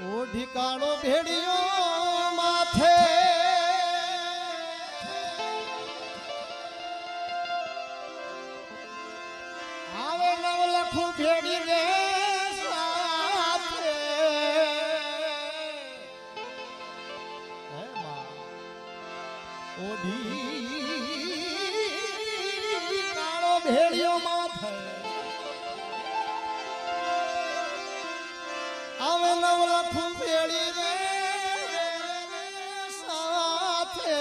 ઓઢી કાળો ભેડિયો માથે આવે નવ લખું ભેડી રે સાથે. ઓઢી કાળો ભેડિયો માથે લખું ભેડી રે સાથે.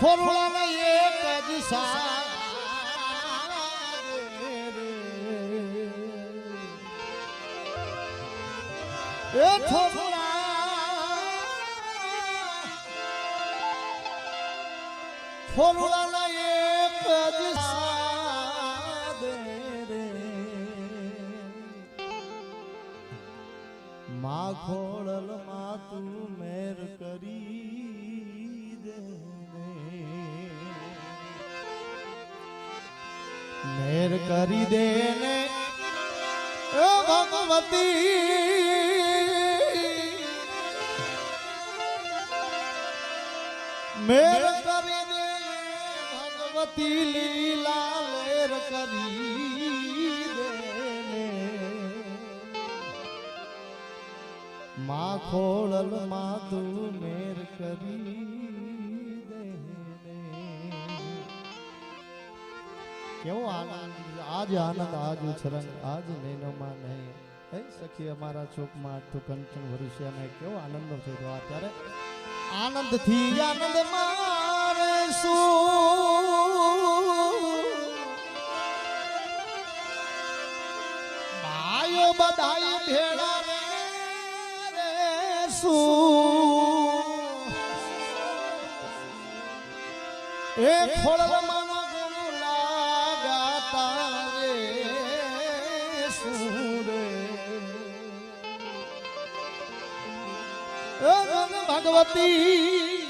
છોરવાને એક દિશા એ એક દિશા માં ખોળલમાં તું મેર કરી દે મેર કરી દે ને ભગવતી. મેર કરી દે ભગવતી લીલા લેર કરી માં ખોળલમાં તું મેર કરી કેવો આનંદ, આજ આનંદ, આજ ઉછરંગ આજ નૈનોમાં નહીં. હે સખી, અમારા ચોકમાં તું કંચન ભરુષ્યા ને કેવો આનંદ થયો અત્યારે. આનંદથી આનંદ મારે શું ભાઈઓ રે શું એ ગુણ ભગવતી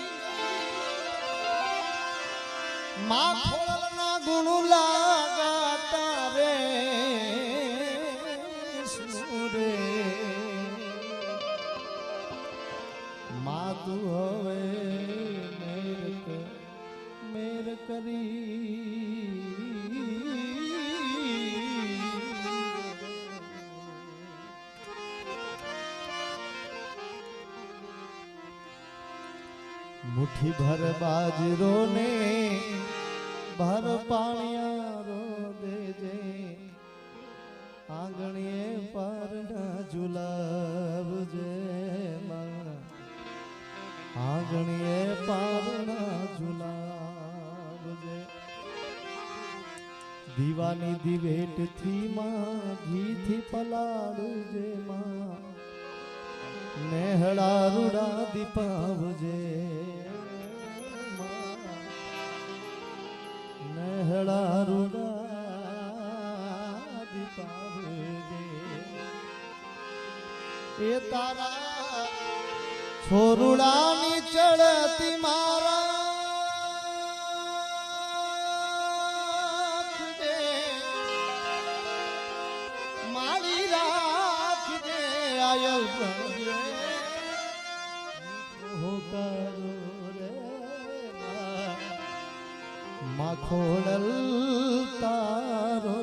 માં ખોળના ગુણ લાગતા રે શું રે માં તું હવે મેર મેર કરી. મુઠ્ઠી ભર બાજરો ને ભર પાણિયારો દેજે આંગણીએ પારના દીવાની દિવેટથી માં ઘીથી પલાળજે માં નેહળા રૂડા દીપાવજે નેહળા રૂડા દીપાવજે એ તારા છોરુડાની ચડતી મારા આયલ બનજે. હોકારો રે માં. માં ખોડલ તારો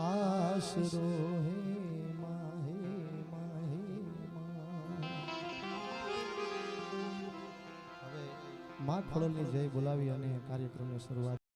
આશરો હે માહે માહે માં. હવે માં ખોડલની જય બોલાવી અને કાર્યક્રમની શરૂઆત